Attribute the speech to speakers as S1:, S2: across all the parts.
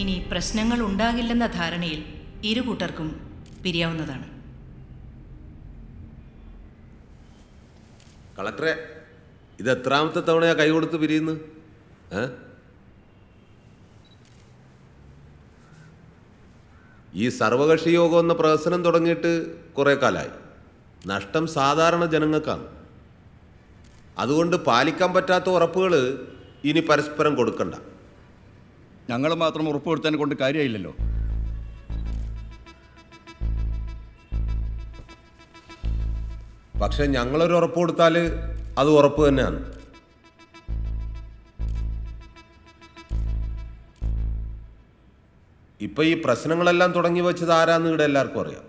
S1: ഇനി പ്രശ്നങ്ങൾ ഉണ്ടാകില്ലെന്ന ധാരണയിൽ ഇരുകൂട്ടർക്കും പിരിയാവുന്നതാണ്.
S2: കളക്ടറെ ഇത് എത്രാമത്തെ തവണയാ കൈ കൊടുത്ത് പിരിയുന്നു ഈ സർവകക്ഷി യോഗം എന്ന പ്രഹസനം തുടങ്ങിയിട്ട് കുറേ കാലമായി നഷ്ടം സാധാരണ ജനങ്ങൾക്കാണ്. അതുകൊണ്ട് പാലിക്കാൻ പറ്റാത്ത ഉറപ്പുകൾ ഇനി പരസ്പരം കൊടുക്കണ്ട.
S3: ഞങ്ങൾ മാത്രം ഉറപ്പ് കൊടുത്തതിനെ കൊണ്ട് കാര്യമായില്ലല്ലോ.
S2: പക്ഷെ ഞങ്ങളൊരു ഉറപ്പ് കൊടുത്താൽ അത് ഉറപ്പ് തന്നെയാണ്. ഇപ്പൊ ഈ പ്രശ്നങ്ങളെല്ലാം തുടങ്ങി വെച്ചത് ആരാന്ന് ഇവിടെ എല്ലാവർക്കും അറിയാം.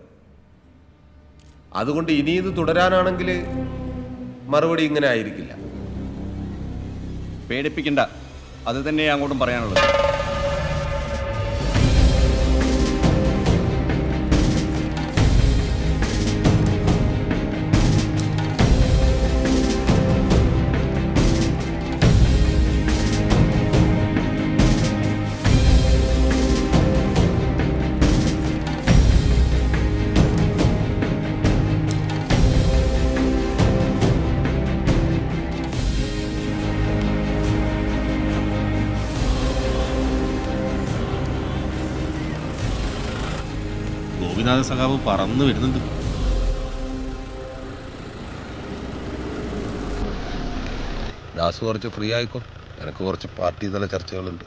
S2: അതുകൊണ്ട് ഇനി ഇത് തുടരാനാണെങ്കിൽ മറുപടി ഇങ്ങനെ ആയിരിക്കില്ല.
S3: പേടിപ്പിക്കണ്ട. അത് തന്നെ അങ്ങോട്ടും പറയാനുള്ളത്.
S4: ഗോപിനാഥ സഖാവ് പറന്നു വരുന്നുണ്ട്.
S2: ദാസ് കുറച്ച് ഫ്രീ ആയിക്കോ. എനിക്ക് കുറച്ച് പാർട്ടി തല ചർച്ചകളുണ്ട്.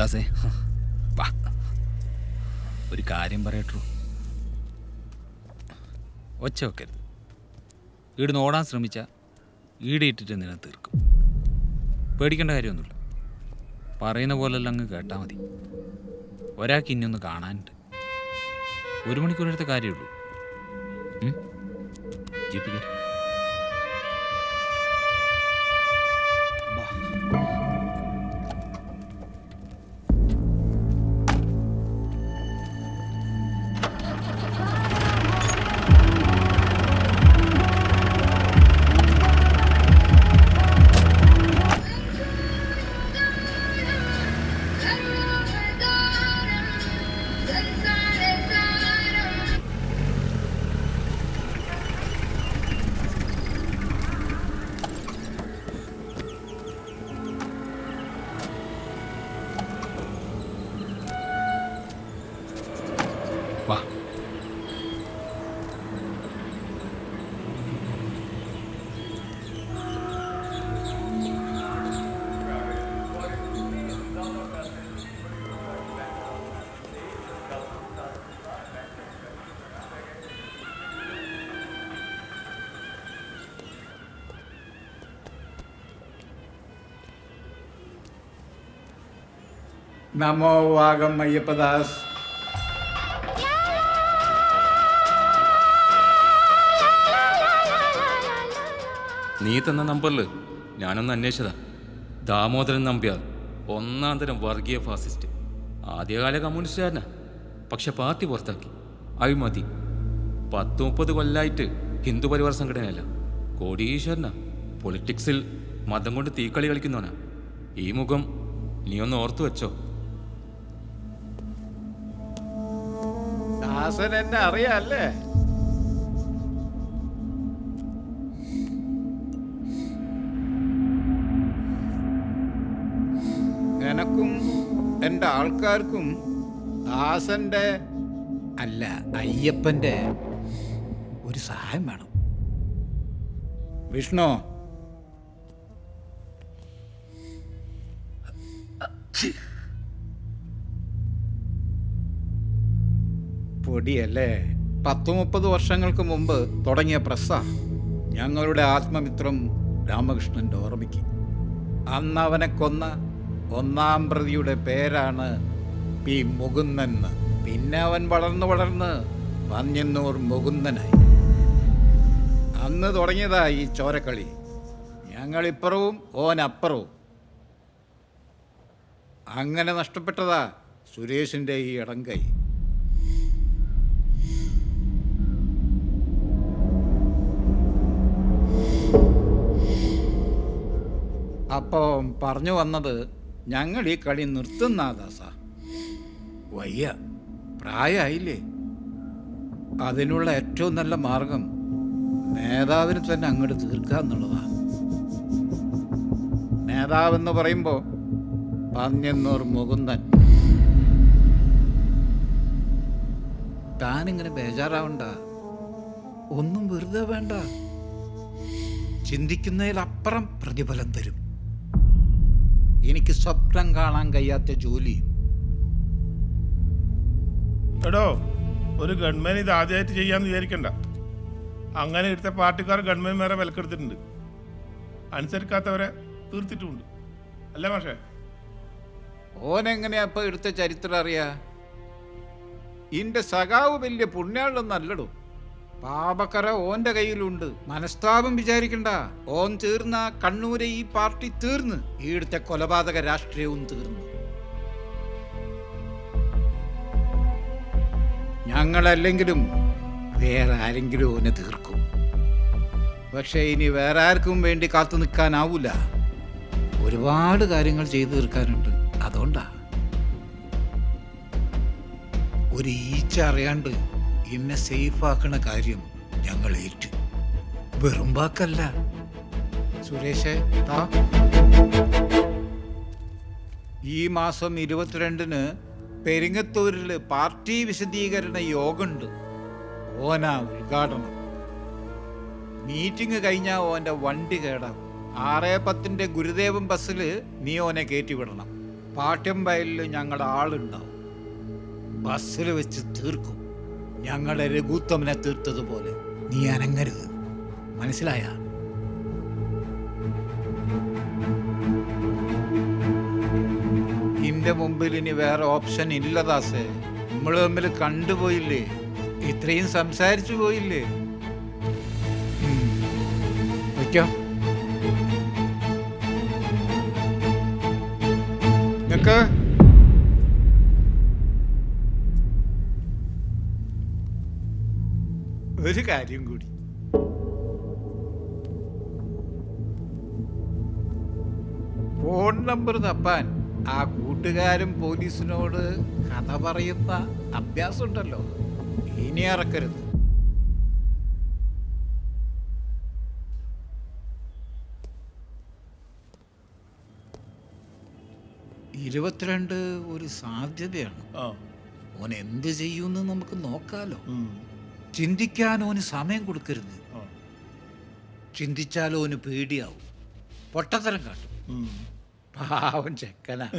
S5: ദാസേ. വാ. ഒരു കാര്യം പറയട്ടു ഒച്ച വെക്കരുത്. ഇവിടുന്ന് ഓടാൻ ശ്രമിച്ച ഈടിയിട്ടിട്ട് നിന്നെ തീർക്കും. പേടിക്കേണ്ട കാര്യമൊന്നുമില്ല. പറയുന്ന പോലെല്ലാം അങ്ങ് കേട്ടാൽ മതി. ഒരാൾക്ക് ഇനിയൊന്ന് കാണാനുണ്ട്. ഒരു മണിക്കൂറെടുത്ത കാര്യമുള്ളൂ ഉം?
S6: നമോ വാഗം അയ്യപ്പദാസ്.
S7: നീ തന്ന നമ്പറിൽ ഞാനൊന്ന് അന്വേഷിച്ചതാ. ദാമോദരൻ നമ്പ്യാർ ഒന്നാം തരം വർഗീയ ഫാസിസ്റ്റ്. ആദ്യകാല കമ്മ്യൂണിസ്റ്റുകാരനാ. പക്ഷെ പാർട്ടി പുറത്താക്കി. അഴിമതി. പത്ത് മുപ്പത് കൊല്ലായിട്ട് ഹിന്ദു പരിവാർ സംഘടനയല്ല. കോടീശ്വരനാ. പൊളിറ്റിക്സിൽ മതം കൊണ്ട് തീക്കളി കളിക്കുന്നവനാ. ഈ മുഖം നീ ഒന്ന് ഓർത്തു വെച്ചോ.
S6: ദാസൻ എന്നെ അറിയാല്ലേ? എനക്കും എന്റെ ആൾക്കാർക്കും ദാസന്റെ അല്ല അയ്യപ്പന്റെ ഒരു സഹായം വേണം. വിഷ്ണു. പൊടിയല്ലേ? പത്ത് മുപ്പത് വർഷങ്ങൾക്ക് മുമ്പ് തുടങ്ങിയ പ്രസ ഞങ്ങളുടെ ആത്മമിത്രം രാമകൃഷ്ണന്റെ ഓർമ്മയ്ക്ക്. അന്ന് അവനെ കൊന്ന ഒന്നാം പ്രതിയുടെ പേരാണ് പി. മുകുന്ദൻ. പിന്നെ അവൻ വളർന്നു വളർന്ന് പന്ന്യന്നൂർ മുകുന്ദനായി. അന്ന് തുടങ്ങിയതായി ഈ ചോരക്കളി. ഞങ്ങളിപ്പുറവും ഓനപ്പുറവും. അങ്ങനെ നഷ്ടപ്പെട്ടതാ സുരേഷിന്റെ ഈ ഇടം കൈ. അപ്പോൾ പറഞ്ഞു വന്നത് ഞങ്ങൾ ഈ കളി നിർത്തുന്ന ദാസ വയ്യ പ്രായമായില്ലേ അതിനുള്ള ഏറ്റവും നല്ല മാർഗം നേതാവിന് തന്നെ അങ്ങോട്ട് തീർക്കുക എന്നുള്ളതാ. നേതാവെന്ന് പറയുമ്പോൾ പന്യന്നൂർ മുകുന്ദൻ. താനിങ്ങനെ ബേജാറാവണ്ട. ഒന്നും വെറുതെ വേണ്ട. ചിന്തിക്കുന്നതിലപ്പുറം പ്രതിഫലം തരും. എനിക്ക് സ്വപ്നം കാണാൻ കഴിയാത്ത ജോലി.
S8: എടോ ഒരു ഗവൺമെന്റ് ഇത് ആദ്യമായിട്ട് ചെയ്യാന്ന് വിചാരിക്കണ്ട. അങ്ങനെ ഇവിടുത്തെ പാർട്ടിക്കാർ ഗവൺമെന്റ്മാരെ വിലക്കെടുത്തിട്ടുണ്ട്. അനുസരിക്കാത്തവരെ തീർത്തിട്ടുമുണ്ട്. അല്ല മാഷേ?
S6: ഓനെങ്ങനെയാ ഇപ്പൊ ഇവിടുത്തെ ചരിത്രം അറിയാ? ഇന്റെ സഖാവ് വലിയ പുണ്യാളൊന്നല്ലടോ പാപക്കര ഓന്റെ കയ്യിലുണ്ട്. മനസ്താപം വിചാരിക്കണ്ട. ഓൻ തീർന്ന കണ്ണൂരെ ഈ പാർട്ടി തീർന്ന്. ഈടുത്തെ കൊലപാതക രാഷ്ട്രീയവും തീർന്നു. ഞങ്ങളല്ലെങ്കിലും വേറെ ആരെങ്കിലും ഓനെ തീർക്കും. പക്ഷെ ഇനി വേറെ ആർക്കും വേണ്ടി കാത്തു നിൽക്കാനാവൂല. ഒരുപാട് കാര്യങ്ങൾ ചെയ്തു തീർക്കാനുണ്ട്. അതുകൊണ്ടാ. ഒരു ഈച്ച അറിയാണ്ട് എന്നെ സേഫ് ആക്കണ കാര്യം ഞങ്ങൾ ഏറ്റു. വെറും വാക്കല്ല. സുരേഷേ താ. ഈ മാസം ഇരുപത്തിരണ്ടിന് പെരിങ്ങത്തൂരിൽ പാർട്ടി വിശദീകരണ യോഗമുണ്ട് ഓന ഉദ്ഘാടനം. മീറ്റിംഗ് കഴിഞ്ഞാൽ ഓന്റെ വണ്ടി കേടാവും ആറേ പത്തിന്റെ ഗുരുദേവൻ ബസ്സിൽ നീ ഓനെ കയറ്റി വിടണം. പാട്യം വയലിൽ ഞങ്ങളുടെ ആളുണ്ടാവും. ബസ്സിൽ വെച്ച് തീർക്കും. ഞങ്ങളുടെ രഘുത്തമനെ തീർത്തതുപോലെ നീ അനങ്ങരുത്. മനസ്സിലായ? നിന്റെ മുമ്പിൽ ഇനി വേറെ ഓപ്ഷൻ ഇല്ല ദാസേ. നമ്മൾ തമ്മിൽ കണ്ടുപോയില്ലേ? ഇത്രയും സംസാരിച്ചു പോയില്ലേ? വയ്ക്കോ. വെക്കോ ഒരു കാര്യം കൂടി. ഫോൺ നമ്പർ തപ്പാൻ ആ കൂട്ടുകാരും പോലീസിനോട് കഥ പറയുന്ന അഭ്യാസമുണ്ടല്ലോ. ഇനി ഇറക്കരുത് ഇരുപത്തിരണ്ട് ഒരു സാധ്യതയാണ്. ഓൻ എന്ത് ചെയ്യുമെന്ന് നമുക്ക് നോക്കാലോ. ഓന് സമയം കൊടുക്കരുത്.
S8: ചിന്തിച്ചാലോ
S6: ചിന്തിച്ചാൽ ഓന് പേടിയാവും. പൊട്ടത്തരം കാട്ടും. പാവം ചെക്കനാ.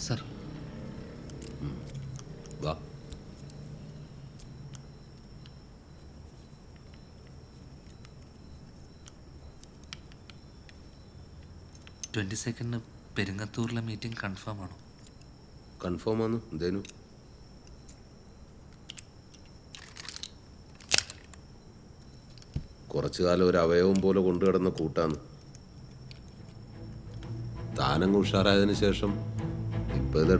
S7: സർ.
S2: വാ.
S9: ട്വന്റി സെക്കൻഡിന് പെരുങ്ങത്തൂരിലെ മീറ്റിംഗ് കൺഫേം ആണോ?
S2: കൺഫേം ആണ് എന്തേനു? കുറച്ചു കാലം ഒരു അവയവം പോലെ കൊണ്ടു കിടന്ന കൂട്ടാന്ന്. താനങ്ങ് ഉഷാറായതിനു ശേഷം ഇപ്പൊ ഇത്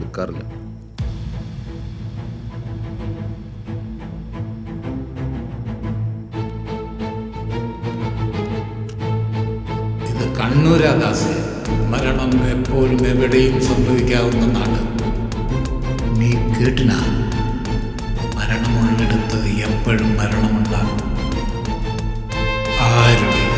S6: അവകാശി മരണം എപ്പോഴും എവിടെയും സംഭവിക്കാവുന്നതാണ് നീ കേട്ടിന? മരണമുള്ളിടത്ത് എപ്പോഴും മരണമുണ്ടാകും. ആരുടെ